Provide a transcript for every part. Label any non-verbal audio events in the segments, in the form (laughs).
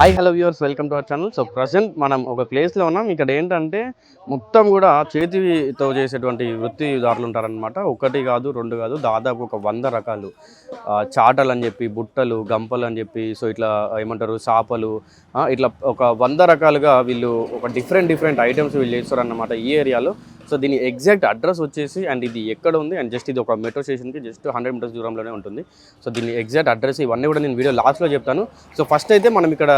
Hi hello viewers welcome to our channel so present మనం ఒక ప్లేస్లో ఉన్నాం. ఇక్కడ ఏంటంటే మొత్తం కూడా చేతితో చేసేటువంటి వృత్తిదారులు ఉంటారనమాట ఒకటి కాదు రెండు కాదు దాదాపు ఒక వంద రకాలు. చాటలు అని చెప్పి బుట్టలు గంపలు అని చెప్పి సో ఇట్లా ఏమంటారు చాపలు ఇట్లా ఒక వంద రకాలుగా వీళ్ళు ఒక డిఫరెంట్ డిఫరెంట్ ఐటమ్స్ వీళ్ళు చేస్తారన్నమాట ఈ ఏరియాలో. సో దీని ఎగ్జాక్ట్ అడ్రస్ వచ్చేసి అండ్ ఇది ఎక్కడ ఉంది అండ్ జస్ట్ ఇది ఒక మెట్రో స్టేషన్కి జస్ట్ హండ్రెడ్ మీటర్స్ దూరంలోనే ఉంటుంది. సో దీని ఎగ్జాక్ట్ అడ్రస్ ఇవన్నీ కూడా నేను వీడియో లాస్ట్లో చెప్తాను. సో ఫస్ట్ అయితే మనం ఇక్కడ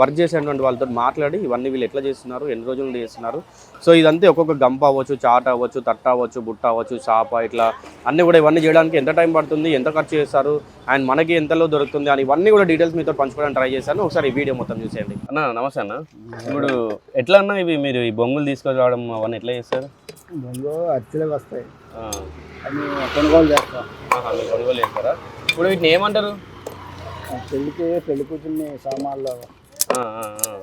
వర్క్ చేసేటువంటి వాళ్ళతో మాట్లాడి ఇవన్నీ వీళ్ళు ఎట్లా చేస్తున్నారు ఎన్ని రోజుల నుండి చేస్తున్నారు. సో ఇదంతా ఒక్కొక్క గంప అవ్వచ్చు చాట అవ్వచ్చు తట్ట అవ్వచ్చు బుట్ట అవ్వచ్చు చాప ఇట్లా అన్నీ కూడా ఇవన్నీ చేయడానికి ఎంత టైం పడుతుంది ఎంత ఖర్చు చేస్తారు అండ్ మనకి ఎంతలో దొరుకుతుంది అని ఇవన్నీ కూడా డీటెయిల్స్ మీతో పంచుకోవడానికి ట్రై చేశాను. ఒకసారి ఈ వీడియో మొత్తం చూసేయండి. అన్న నమస్తే అన్న. ఇప్పుడు ఎట్లా అన్న ఇవి మీరు ఈ బొంగులు తీసుకొని రావడం అవన్నీ ఎట్లా చేస్తారు? ముందు అచ్చులకు వస్తాయి. అని కొనుగోలు చేస్తాం. మీరు కొనుగోలు చేస్తారా? ఇప్పుడు వీటిని ఏమంటారు? పెళ్ళికి పెళ్ళి కూర్చుని సామాన్లు.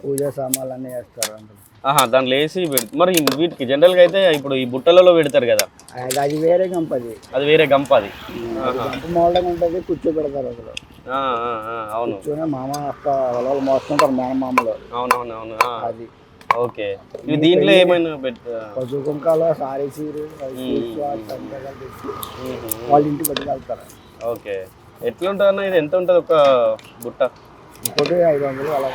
పూజ సామాన్లు అన్నీ వేస్తారు అందులో ఆహా దాంట్లో వేసి మరి వీటికి జనరల్గా అయితే ఇప్పుడు ఈ బుట్టలలో పెడతారు కదా? అది అది వేరే గంపది అది. వేరే గంప అది. గంప మోడల్ ఉంటుంది కూర్చో పెడతారు అందులో. ఆ, ఆ, ఆ, అవును. కూర్చొని మామ అక్క వాళ్ళు మోస్తుంటారు మేనమామలు అవునవును అవును ఆ, అది. ఓకే. ఇవి దీంట్లో ఏమైనా పెట్ట పసుపు కుంకాలు సారీ చీరు వాళ్ళ ఇంటికి పట్టుకెళ్తారు ఓకే. ఎట్లుంటుంది అన్న ఇది ఎంత ఉంటుంది ఒక బుట్ట? ఒకటి ఐదు వందలు అలా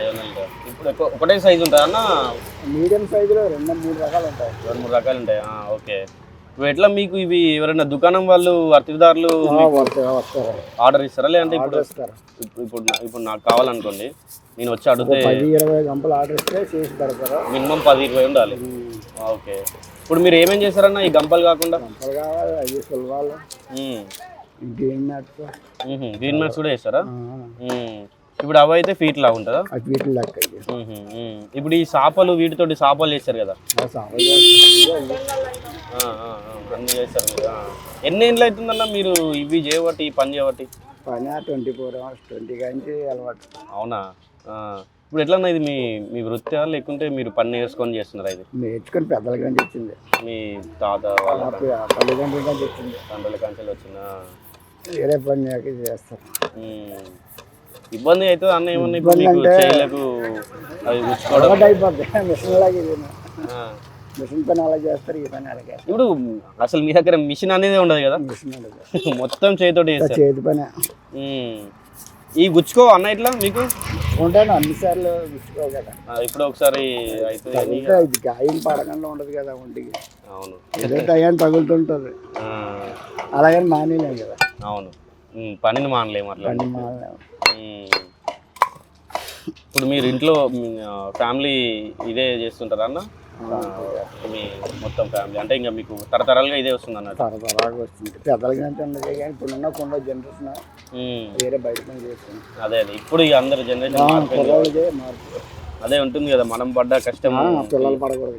ఐదు వందలు. ఇప్పుడు ఒకటే సైజు ఉంటుంది అన్న మీడియం సైజులో రెండు మూడు రకాలు ఉంటాయి. రెండు మూడు రకాలు ఉంటాయి? ఓకే. ఎట్లా మీకు ఇవి ఎవరైనా దుకాణం వాళ్ళు అతిథిదారులు ఆర్డర్ ఇస్తారా? లేదంటే ఇప్పుడు ఇప్పుడు ఇప్పుడు నాకు కావాలనుకోండి నేను వచ్చి అడిగితే పది ఇరవై గంపలు ఆర్డర్ ఇస్తే చేసి పెడతారు? మినిమం పది ఇరవై ఉండాలి. ఓకే. ఇప్పుడు మీరు ఏమేం చేస్తారన్న ఈ గంపలు కాకుండా? గంపలు కావాలి అవి సులభాలు. మ్మ్. Green mats. గ్రీన్ మ్యాట్స్ కూడా చేస్తారా. ఇప్పుడు అవి అయితే ఫీట్ లాగా ఉంటుందా వీటి లెక్క. ఇప్పుడు ఈ చేపలు వీటితోటి చేపలు చేస్తారు కదా ఆ సామాన్లు చేస్తారు. ఆ, ఆ, ఆ. అన్ని చేస్తారు మీరు ఆ. ఎన్ని ఏళ్ళు అవుతుందన్న మీరు ఇవి చేయబట్టి ఈ పని చేయబట్టి పని ట్వంటీ ఫోర్ అవర్స్ ట్వంటీ కాంచి అలవాటు అవునా ఆ. ఇప్పుడు ఎట్లన్నా ఇది మీ మీ వృత్తి లేకుంటే మీరు పని నేర్చుకొని చేస్తున్నారా ఇది నేర్చుకుని పెద్దల కానీ వచ్చింది మీ తాత వాళ్ళ తల్లిదండ్రుల కానీ వచ్చింది తండ్రుల కంచెలు వచ్చిన వేరే పని లేక చేస్తారు. ఇబ్బంది అవుతుంది అన్న ఏమన్నా ఇప్పుడు మీకు చేయలకు అవి మిషన్ పని అలా చేస్తారు ఈ పని అలాగే ఇప్పుడు అసలు మీ దగ్గర మిషన్ అనేది ఉండదు కదా? (laughs) మొత్తం చేతితోటి చేస్తారు. చేతి పని. ఈ గుచ్చుకో అన్న ఇట్లా మీకు? ఉంటాను అన్నిసార్లు విసుకో కదా. ఇప్పుడు ఒకసారి ఇది గాయం పడకుండా ఉండదు కదా ఒంటికి. అవును. ఏదో టయాన్ని తగులుతుంటుంది. అలాగని మానేలేం కదా. అవును. పనిని మానలేము అట్లా. పని. ఇప్పుడు మీరు ఇంట్లో ఫ్యామిలీ ఇదే చేస్తుంటారా అన్న? మీ మొత్తం ఫ్యామిలీ. అంటే ఇంకా మీకు తరతరాలుగా ఇదే వస్తుంది అన్నట్టు. తరతరాగా వస్తుంది. పెద్దల కంటే ఉండదు కానీ ఇప్పుడున్న కొండ జనరేషన్. వేరే బయట పని చేస్తుంది. అదే అదే. ఇప్పుడు ఇక అందరు జనరేషన్ మార్పు అదే ఉంటుంది కదా మనం పడ్డ కష్టం పిల్లలు పడకూడదు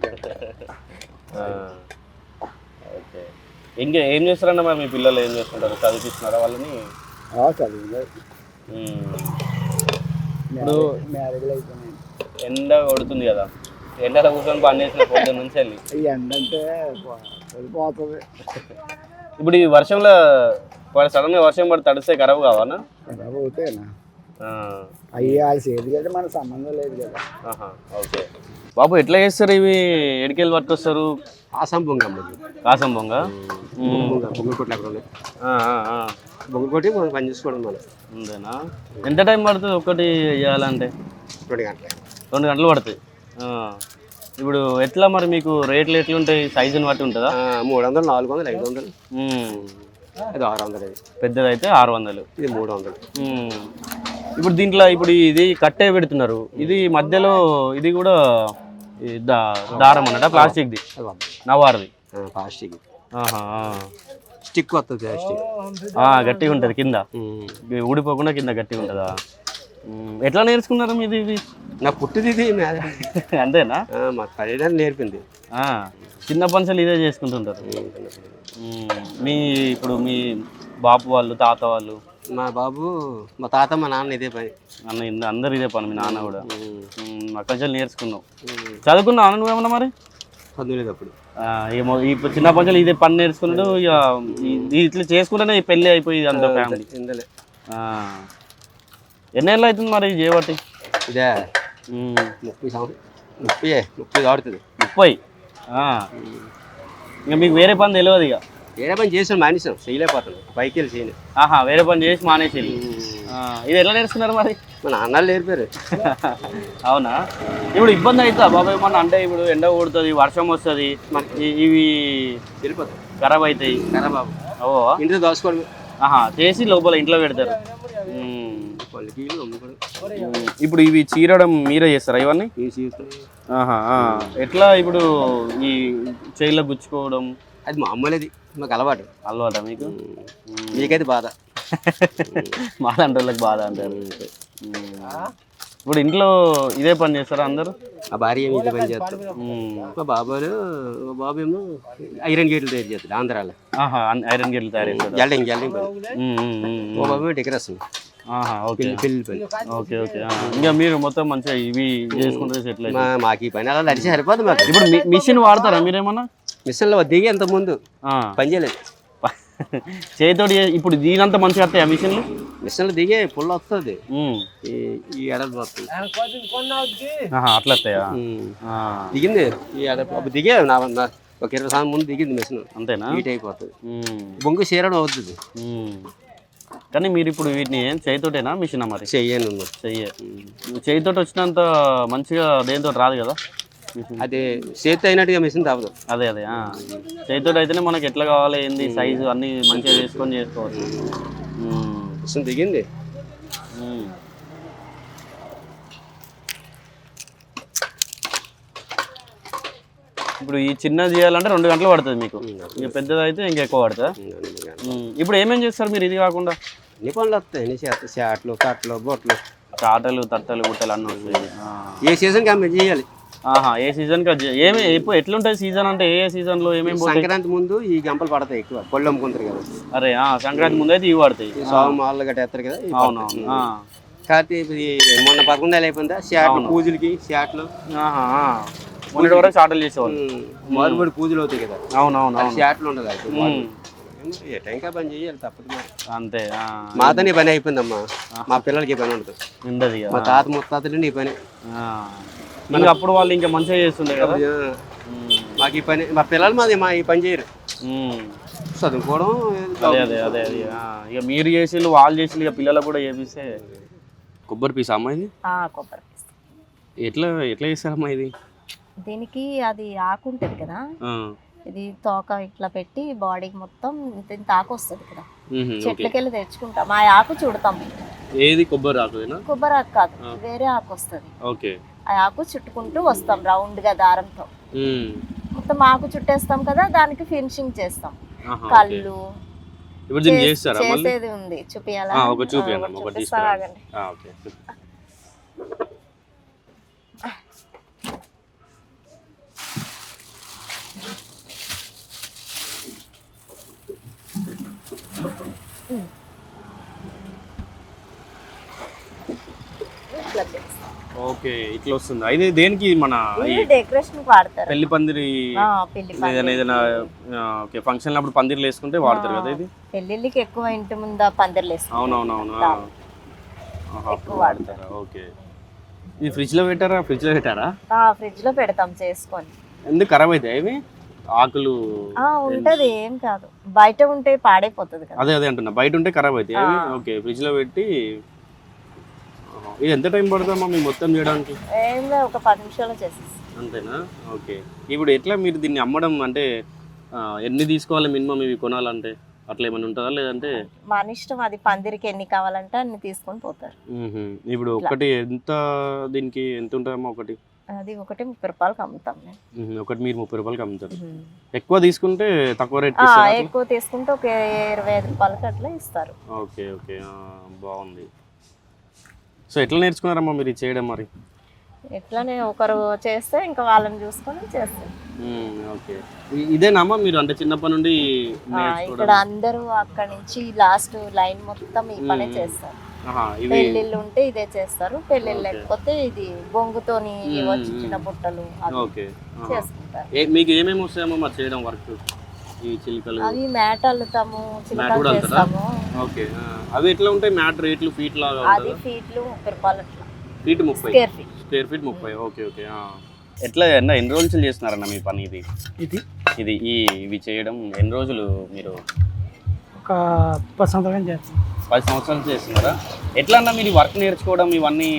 ఇంకా ఏం చేస్తారన్న మరి మీ పిల్లలు ఏం చేస్తుంటారు? చదివిస్తున్నారా వాళ్ళని? మ్యారేజ్లు అయిపోయినాయి. ఎండ కొడుతుంది కదా. ఎండలో కూర్చొని పని చేసిన పొద్దున్న నుంచి వెళ్ళి. ఈ ఎండ అంటే వెళ్ళిపోతుంది. ఇప్పుడు ఈ వర్షంలో సడన్గా వర్షం పడి తడిస్తే ఖరాబ్ కావానా? ఖరాబ్ అవుతాయినా. అయ్యి వాళ్ళు చేతి కదా మన సంబంధం లేదు కదా. ఆహా, ఓకే. బాబు ఎట్లా చేస్తారు ఇవి? ఎడికెళ్ళి పట్టుకొస్తారు? ఆసాం బొంగ కాసం బొంగ? బొంగ బొంగ కొట్లు అక్కడ ఉన్నాయి. ఆ, ఆ, ఆ. బొంగ కొట్టి మనం పని చేసుకోవడం మనం. ఉందేనా ఎంత టైం పడుతుంది ఒక్కటి చేయాలంటే? రెండు గంటలు. రెండు గంటలు పడుతుంది ఆ. ఇప్పుడు ఎట్లా మరి మీకు రేట్లు ఎట్లుంటాయి? సైజుని బట్టి ఉంటుందా? ఆ, మూడు వందలు నాలుగు వందలు ఐదు వందలు. ఇది ఆరు వందలు ఇది పెద్దదైతే ఆరు వందలు ఇది మూడు వందలు. ఇప్పుడు దీంట్లో ఇప్పుడు ఇది కట్టే పెడుతున్నారు. ఇది మధ్యలో ఇది కూడా ఈ దా- దారం అన్నట ప్లాస్టిక్ది. నవార్ది. ప్లాస్టిక్ ఆహా, ఆ. స్టిక్ వస్తుంది ప్లాస్టిక్ ఆ, గట్టిగా ఉంటుంది కింద. ఊడిపోకుండా కింద గట్టిగా ఉంటుందా. ఎట్లా నేర్చుకున్నారు మీది ఇది? నా పుట్టిది ఇది (laughs) అంతేనా? ఆ, మా తల్లిదండ్రులు నేర్పింది. ఆ, చిన్న పనులు ఇదే చేసుకుంటుంటారు. మీ ఇప్పుడు మీ బాపు వాళ్ళు తాత వాళ్ళు? మా బాబు మా తాత మా నాన్న ఇదే పని. అన్న ఇంద- అందరు ఇదే పని మీ నాన్న కూడా. అక్కడి నుంచి నేర్చుకున్నావు. చదువుకున్నావు నువ్వేమన్నా మరి? చదువులేదు అప్పుడు. ఏమో ఇప్పుడు చిన్న పంచలు ఇదే పని నేర్చుకున్నాడు ఇక ఇట్లా చేసుకుంటేనే పెళ్ళి అయిపోయి అంత ఫ్యామిలీ ఎన్నేళ్ళు అవుతుంది మరి చేయబట్టి ఇదే. ముప్పై ముప్పై ముప్పై ఆడుతుంది ముప్పై. ఇంకా మీకు వేరే పని తెలియదు ఇక. వేరే పని చేసాను మానేసాం చేయలేకపోతాను పైకి వెళ్ళి చేయను ఆహా వేరే పని చేసి మానేసి ఇది ఎట్లా నేర్చుకున్నారు మరి? మా నాన్నలు నేర్పారు. (laughs) అవునా? ఇప్పుడు ఇబ్బంది అవుతుందా? బాబాయ్ ఏమన్నా అంటే ఇప్పుడు ఎండ కొడుతుంది వర్షం వస్తుంది ఇవి వెళ్ళిపోతాం. ఖరాబ్ అవుతాయి. కరా బాబు ఓ. ఇంటితో దోసుకోవడం ఆహా చేసి లోపల ఇంట్లో పెడతారు. ఇప్పుడు ఇవి చీరడం మీరే చేస్తారా ఇవన్నీ. ఎట్లా ఇప్పుడు ఈ చేయిలో గుచ్చుకోవడం? అది మామూలుది. మాకు అలవాటు. అలవాట మీకు? మీకైతే బాధ. అంటే వాళ్ళకి బాధ అంటారు. ఇప్పుడు ఇంట్లో ఇదే పని చేస్తారా అందరూ? మా భార్య ఏమి ఇది పని చేస్తారు. మా బాబాలు మా బాబు ఏమో ఐరన్ గేట్లు తయారు చేస్తాడు ఆంధ్రాలో. ఐరన్ గేట్లు తయారు చేస్తారా? జల్డింగ్ జల్డింగ్ పని. మా. బాబు డెకరేషన్. ఓకే. ఓకే ఆ. ఇంకా మీరు మొత్తం మంచిగా ఇవి చేసుకుంటే సెటిల్ మాకు ఈ పని అలా నడిచి సరిపోదు మాకు. ఇప్పుడు మిషన్ వాడతారా మీరేమన్నా? మిషన్లో దిగి ఎంత ముందు. ఆ. పని చేయలేదు. చేతితోటి చే- ఇప్పుడు దీనంత మంచిగా వస్తాయి ఆ మిషన్లు? మిషన్లో దిగే పుల్ల వస్తుంది. ఈ ఎడలు వస్తుంది అట్లా వస్తాయా. దిగింది. ఈ ఎడలు దిగే నా ఒక ఇరవై సంవత్సరం ముందు దిగింది మిషన్. అంతేనా? హీట్ అయిపోతుంది. బొంగు చీరడం అవుతుంది. కానీ మీరు ఇప్పుడు వీటిని ఏం చేయితోటేనా మిషన్ మరి? చెయ్యను చెయ్యే. చేయితోటి వచ్చినంత మంచిగా దేనితో రాదు కదా. అది చేతి అయినట్టుగా మిషన్ తప్పదు అదే అదే ఆ. చేతితోటి అయితేనే మనకి ఎట్లా కావాలి ఏంది సైజు అన్ని మంచిగా చేసుకొని చేసుకోవచ్చు. మిషన్ దిగింది. ఇప్పుడు ఈ చిన్నది చేయాలంటే రెండు గంటలు పడుతుంది మీకు. ఇక పెద్దది అయితే ఇంకా ఎక్కువ పడుతుందా. ఇప్పుడు ఏమేం చేస్తారు మీరు ఇది కాకుండా? ఎన్ని పనులు వస్తాయి. షాట్లు కట్లు బొట్లు. చాటలు తట్టలు గుట్టలు అన్నీ వస్తాయి. ఏ సీజన్ కంప్లీట్ చేయాలి. ఆహా ఏ సీజన్ ఏమి ఇప్పుడు ఎట్లుంటుంది సీజన్ అంటే ఏ సీజన్లో ఏమేమి సంక్రాంతి ముందు ఈ గంపలు పడతాయి ఎక్కువ పళ్ళు అమ్ముకుంటారు కదా. అరే ఆ, సంక్రాంతి ముందు అయితే ఇవి పడతాయి. సోమ గట్ట ఎత్తారు కదా ఇవి అవును పడతాయి. అవును ఆ. కాకపోతే ఇప్పుడు ఈ మొన్న పదకొండు నెలలు అయిపోయిందా షాట్లు పూజలకి షాట్లు. మొన్నటి వరకు చాటలు చేసేవాళ్ళు మారుబడి పూజలు అవుతాయి కదా. అవును అవును అవును. షాట్లు ఉండదు. ఏ టైంకా పని చేయాలి తప్పదు అంతే. మాతోనే పని అయిపోయిందమ్మా. మా పిల్లలకి పని ఉండదు. మా తాత ముత్తాతలు ఈ పని. ఇంకా అప్పుడు వాళ్ళు ఇంకా మంచిగా చేస్తుండే కదా. మాకు ఈ పని మా పిల్లలు మాది మా ఈ పని చేయరు. చదువుకోవడం అదే అదే అదే అదే. ఇక మీరు చేసి వాళ్ళు చేసి ఇక పిల్లలకు కూడా చేపిస్తే. కొబ్బరి పీస్ అమ్మా ఇది? ఆ, కొబ్బరి పీస్. ఎట్లా ఎట్లా చేస్తారమ్మా ఇది? దీనికి అది ఆకు ఉంటుంది కదా. ఇది తోక ఇట్లా పెట్టి బాడీకి మొత్తం ఇంత ఇంత ఆకు వస్తుంది కదా. మ్మ్, ఓకే. చెట్లకి వెళ్ళి తెచ్చుకుంటాం. ఆ ఆకు చుడతాం ఏది? కొబ్బరి ఆకుదేనా కొబ్బరి ఆకు కాదు వేరే ఆకు వస్తుంది. ఓకే. ఆకు చుట్టుకుంటూ వస్తాం రౌండ్గా దారంతో. మొత్తం ఆకు చుట్టేస్తాం కదా దానికి ఫినిషింగ్ చేస్తాం. కళ్ళు ఇప్పుడు దీన్ని చేస్తారా చేసేది ఉంది చూపియాలా ఒక చూపియండి ఓకే. ఇట్లా చేస్తాం. ఓకే ఇట్లా వస్తుంది. అయితే దేనికి మన డెకరేషన్ వాడతారు. పెళ్ళి పందిరి ఏదైనా ఓకే ఫంక్షన్ అప్పుడు పందిర్లు వేసుకుంటే వాడతారు కదా ఇది? పెళ్ళిళ్ళకి ఎక్కువ ఇంటి ముందు పందిర్లు వేస్తాం అవునవునవును వాడతారా. ఓకే. ఇది ఫ్రిడ్జ్లో పెట్టారా? ఫ్రిడ్జ్లో పెట్టారా? ఫ్రిడ్జ్లో పెడతాం చేసుకొని. ఎందుకు ఖరాబ్ అవుతాయి ఇవి? ఆకులు ఆ ఉంటది ఏం కాదు. బయట ఉంటే పాడైపోతుంది కదా. అదే అదే అంటున్నా. బయట ఉంటే ఖరాబ్ అవుతాయి అవి ఓకే ఫ్రిడ్జ్లో పెట్టి. ఇది ఎంత టైం పడుతుందమ్మా మీ మొత్తం చేయడానికి? ఏం లేదు ఒక పది నిమిషాలు చేసేసి అంతేనా? ఓకే. ఇప్పుడు ఎట్లా మీరు దీన్ని అమ్మడం అంటే ఆ, ఎన్ని తీసుకోవాలి మినిమం ఇవి కొనాలంటే? అట్లా ఏమైనా ఉంటుందా లేదంటే? మన ఇష్టం అది పందిరికి ఎన్ని కావాలంటే అన్ని తీసుకొని పోతారు. మ్మ్హ. ఇప్పుడు ఒకటి ఎంత దీనికి ఎంత ఉంటుందమ్మా ఒకటి? అది ఒకటి ముప్పై రూపాయలకి అమ్ముతాం మేము. మ్మ్. ఒకటి మీరు ముప్పై రూపాయలకి అమ్ముతారు. ఉమ్. ఎక్కువ తీసుకుంటే తక్కువ రేట్ ఆ, ఇస్తారా? ఎక్కువ తీసుకుంటే ఒక ఇరవై ఐదు రూపాయలకి అట్లా ఇస్తారు. Okay okay. ఆ, బాగుంది. సో ఎట్లా నేర్చుకున్నారమ్మా మీరు ఇది చేయడం మరి? ఎట్లానే ఒకరు చేస్తే ఇంకా వాళ్ళని చూసుకొని చేస్తారు మ్మ్, ఓకే. ఇ- ఇదేనామా మీరు అంటే చిన్నప్పటి నుండి ఇక్కడ అందరూ అక్కడ నుంచి లాస్ట్ లైన్ మొత్తం ఈ పనే చేస్తారు. పెళ్ళిళ్ళు ఉంటే ఇదే చేస్తారు. పెళ్ళిళ్ళు లేకపోతే ఇది బొంగుతోని వచ్చి చిన్న బుట్టలు. చేసుకుంటారు. మీకు ఏమేమి వస్తాయమ్మా మరి చేయడం వర్క్? ఈ చిలుకలు? అవి మ్యాట్ అల్లుతాము చిలకలు? చేస్తాము. ఓకే. అవి ఎట్లా ఉంటాయి? మ్యాట్ రేట్లు ఫీట్ లాగా అది ఫీట్లు ముప్పై రూపాయలు అట్లా. ఫీట్ ముప్పై? Square feet. స్క్వేర్ ఫీట్ ముప్పై. Okay okay. ఆ. ఎట్లా అన్న ఎన్ని రోజులు చేస్తున్నారన్న మీ పని ఇది? ఇది? ఇది ఈ ఇవి చేయడం ఎన్ని రోజులు మీరు? ఒక పది సంవత్సరాలు చేస్తాం. పది సంవత్సరాలు చేస్తున్నారా? ఎట్లా అన్న మీరు వర్క్ నేర్చుకోవడం ఇవన్నీ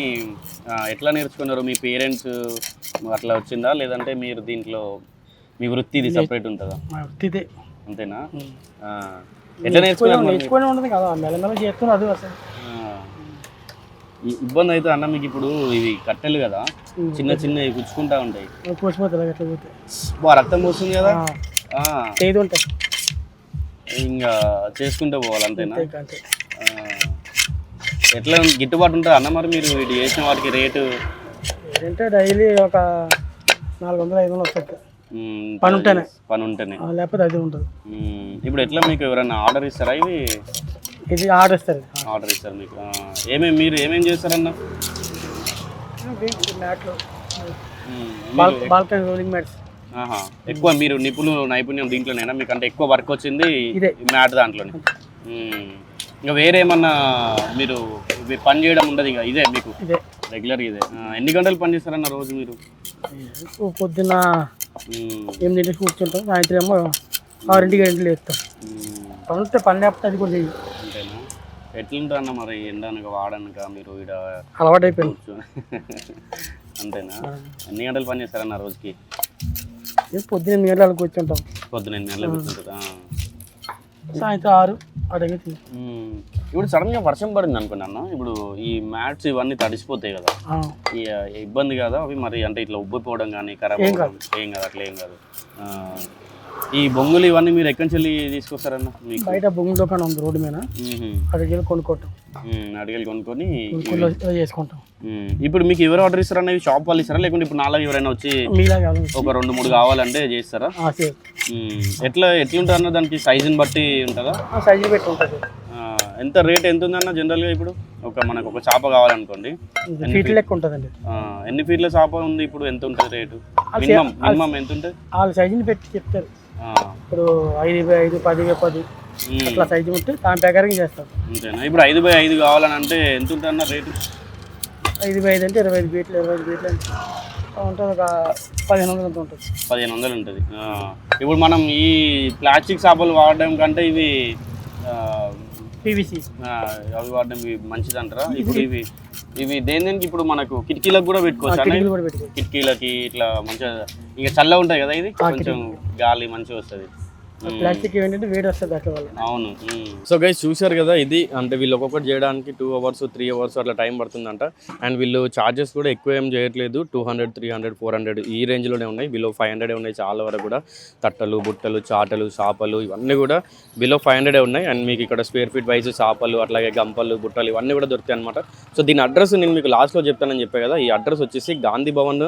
ఎట్లా నేర్చుకున్నారు? మీ పేరెంట్స్ అట్లా వచ్చిందా? లేదంటే మీరు దీంట్లో మీ వృత్తి ఇది సపరేట్ ఉంటుందా? మా వృత్తి ఇదే అంతేనా ఆ. ఎట్లా మీరు? నేర్చుకొని ఉంటుంది కదా మెల్లమెల్ల చేస్తున్నా అది అసలు. ఇబ్బంది అయితే అన్న మీకు ఇప్పుడు ఇవి కట్టెలు కదా చిన్న చిన్నవి గుచ్చుకుంటా ఉంటాయి. పోసిపోతుంది ఎట్లా పోతే బా రక్తం పోస్తుంది కదా? ఉంటాయి. ఇంకా చేసుకుంటూ పోవాలి అంతేనా. ఎట్లా గిట్టుబాటు ఉంటుంది అన్న మరి మీరు వీటి చేసిన వాటికి రేటు? ఏంటంటే డైలీ ఒక నాలుగు వందలు ఐదు వందలు వస్తుంది. మ్, పని ఉంటేనే. పని ఉంటేనే లేకపోతే అది ఉంటుంది. ఇప్పుడు ఎట్లా మీకు ఎవరైనా ఆర్డర్ ఇస్తారా ఇవి ఇది ఆర్డర్ ఇస్తారు ఆర్డర్ ఇస్తారు మీకు. ఏమేమి మీరు ఏమేమి చేస్తారన్న మ్యాట్లు బాల్కనీ రోలింగ్ మ్యాట్స్. ఎక్కువ మీరు నిపుణులు నైపుణ్యం దీంట్లోనేనా మీకు అంటే ఎక్కువ వర్క్ వచ్చింది. మ్యాట్ దాంట్లోనే. ఇంకా వేరే ఏమన్నా మీరు పని చేయడం ఉండదు ఇంకా ఇదే మీకు రెగ్యులర్ ఇదే ఎన్ని గంటలు పని చేస్తారన్న రోజు మీరు పొద్దున్న. ఎనిమిదింటికి కూర్చుంటాం. సాయంత్రం ఏమో ఆరింటికి ఇంటికి లేస్తాం. మ్మ్. పని లేకపోతే అది కూడా చెయ్యం. అంతేనా? ఎట్లుంటారన్న మరి? ఎండనక వాడనక మీరు ఇక్కడ అలవాటు అయిపోయింది అంతేనా? ఎన్ని గంటలు పని చేస్తారన్న రోజుకి? ఏ పొద్దున్న ఎనిమిది గంటలకు కూర్చుంటాం. పొద్దున ఎన్ని గంటలకు కూర్చుంటుందా సాయంత్రం ఆరు అడిగి. ఇప్పుడు సడన్గా వర్షం పడింది అనుకున్నాను. ఇప్పుడు ఈ మ్యాట్స్ ఇవన్నీ తడిసిపోతాయి కదా. ఈ ఇబ్బంది కదా. అవి మరి అంటే ఇట్లా ఉబ్బిపోవడం కానీ ఖరాబ్ ఏం అవ్వడం ఏం కాదు అట్లా ఏం కాదు. ఈ బొంగులు ఇవన్నీ మీరు ఎక్కడి నుంచి వెళ్ళి తీసుకొస్తారన్న మీకు? బయట బొంగు దుకాణం ఉంది రోడ్డు మీద. వెళ్ళి కొనుక్కోవటం. అడిగేలు కొనుక్కొని చేసుకుంటాం. ఇప్పుడు మీకు ఎవరు ఆర్డర్ ఇస్తారన్న? ఇవి షాప్ వాళ్ళు ఇస్తారా? లేకుంటే ఇప్పుడు నాలుగు ఎవరైనా వచ్చి ఒక రెండు మూడు కావాలంటే చేస్తారా. ఎట్లా ఎట్లుంటుంది అన్న దానికి సైజుని బట్టి ఉంటుందా? సైజు పెట్టి ఉంటుంది. ఎంత రేట్ ఎంత ఉందన్న జనరల్గా ఇప్పుడు? ఒక మనకు ఒక చేప కావాలనుకోండి. ఫీట్ లెక్క ఉంటుందండి. ఎన్ని ఫీట్ల చేప ఉంది ఇప్పుడు? ఎంత ఉంటుంది రేటు మినిమం మినిమం ఎంత ఉంటుంది? వాళ్ళ సైజుని పెట్టి చెప్తారు. ఇప్పుడు ఐదు బై ఐదు పది బై పది. అట్లా సైజు ఉంటే దాని ప్రకారం చేస్తాం అంతేనా? ఇప్పుడు ఐదు బై ఐదు కావాలని అంటే ఎంత ఉంటుంది అన్న రేటు ఐదు బై ఐదు అంటే ఇరవై ఐదు బీట్లు ఇరవై ఐదు బీట్లు అంటే ఉంటుంది ఒక పదిహేను వందలు అంత ఉంటుంది. పదిహేను వందలు ఉంటుంది. ఇప్పుడు మనం ఈ ప్లాస్టిక్ చేపలు వాడడం కంటే ఇవి పీవీసీ అవి వాడడం మంచిది అంటారా? ఇప్పుడు ఇవి ఇవి దేని దేనికి ఇప్పుడు మనకు కిటికీలకు పెట్టుకోవచ్చు కూడా పెట్టుకోవచ్చు. కిటికీలకి ఇట్లా మంచిగా ఇంకా చల్లగా ఉంటాయి కదా ఇది? కొంచెం గాలి మంచిగా వస్తుంది. ప్లాస్టిక్ ఏంటంటే వేడి వస్తుంది అట్లా వల్ల. అవును సో గైస్ చూశారు కదా ఇది? అంటే వీళ్ళు ఒక్కొక్కటి చేయడానికి టూ అవర్స్ త్రీ అవర్స్ అట్లా టైం పడుతుందంట. అండ్ వీళ్ళు చార్జెస్ కూడా ఎక్కువ ఏం చేయట్లేదు. Two hundred three hundred four hundred ఈ రేంజ్లోనే ఉన్నాయి. బిలో ఫైవ్ హండ్రెడ్ ఉన్నాయి చాలా వరకు కూడా. తట్టలు బుట్టలు చాటలు చేపలు ఇవన్నీ కూడా బిలో ఫైవ్ హండ్రెడ్ ఉన్నాయి. అండ్ మీకు ఇక్కడ స్క్వేర్ ఫీట్ వైజ్ చేపలు అట్లాగే గంపలు బుట్టలు ఇవన్నీ కూడా దొరుకుతాయి అనమాట సో దీని అడ్రస్ నేను మీకు లాస్ట్లో చెప్తానని చెప్పే కదా. ఈ అడ్రస్ వచ్చేసి గాంధీ భవన్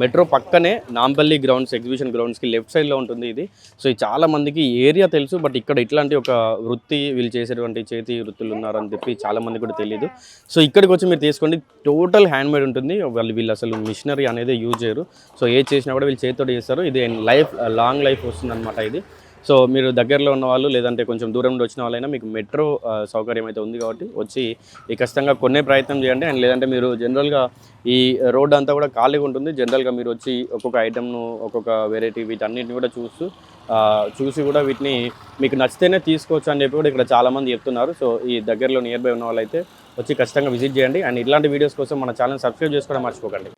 మెట్రో పక్కనే నాంపల్లి గ్రౌండ్స్ ఎగ్జిబిషన్ గ్రౌండ్స్కి లెఫ్ట్ సైడ్లో ఉంటుంది ఇది. సో ఇది చాలామందికి ఏరియా తెలుసు బట్ ఇక్కడ ఇట్లాంటి ఒక వృత్తి వీళ్ళు చేసేటువంటి చేతి వృత్తులు ఉన్నారని చెప్పి చాలామంది కూడా తెలియదు సో ఇక్కడికి వచ్చి మీరు తీసుకోండి. టోటల్ హ్యాండ్ మేడ్ ఉంటుంది. వాళ్ళు వీళ్ళు అసలు మిషనరీ అనేది యూజ్ చేయరు. సో ఏది చేసినా కూడా వీళ్ళు చేతితో చేస్తారు. ఇది లైఫ్ లాంగ్ లైఫ్ వస్తుంది ఇది. సో మీరు దగ్గరలో ఉన్న వాళ్ళు లేదంటే కొంచెం దూరం నుండి వచ్చిన వాళ్ళైనా మీకు మెట్రో సౌకర్యం అయితే ఉంది కాబట్టి వచ్చి ఈ ఖచ్చితంగా కొనే ప్రయత్నం చేయండి. అండ్ లేదంటే మీరు జనరల్గా ఈ రోడ్ అంతా కూడా ఖాళీగా ఉంటుంది. జనరల్గా మీరు వచ్చి ఒక్కొక్క ఐటమ్ను ఒక్కొక్క వెరైటీ వీటన్నిటిని కూడా చూస్తూ చూసి కూడా వీటిని మీకు నచ్చితేనే తీసుకోవచ్చు అని చెప్పి కూడా ఇక్కడ చాలామంది చెప్తున్నారు. సో ఈ దగ్గరలో నియర్ బై ఉన్న వాళ్ళైతే వచ్చి ఖచ్చితంగా విజిట్ చేయండి. అండ్ ఇలాంటి వీడియోస్ కోసం మన ఛానల్ సబ్స్క్రైబ్ చేసుకోవడం మర్చిపోకండి.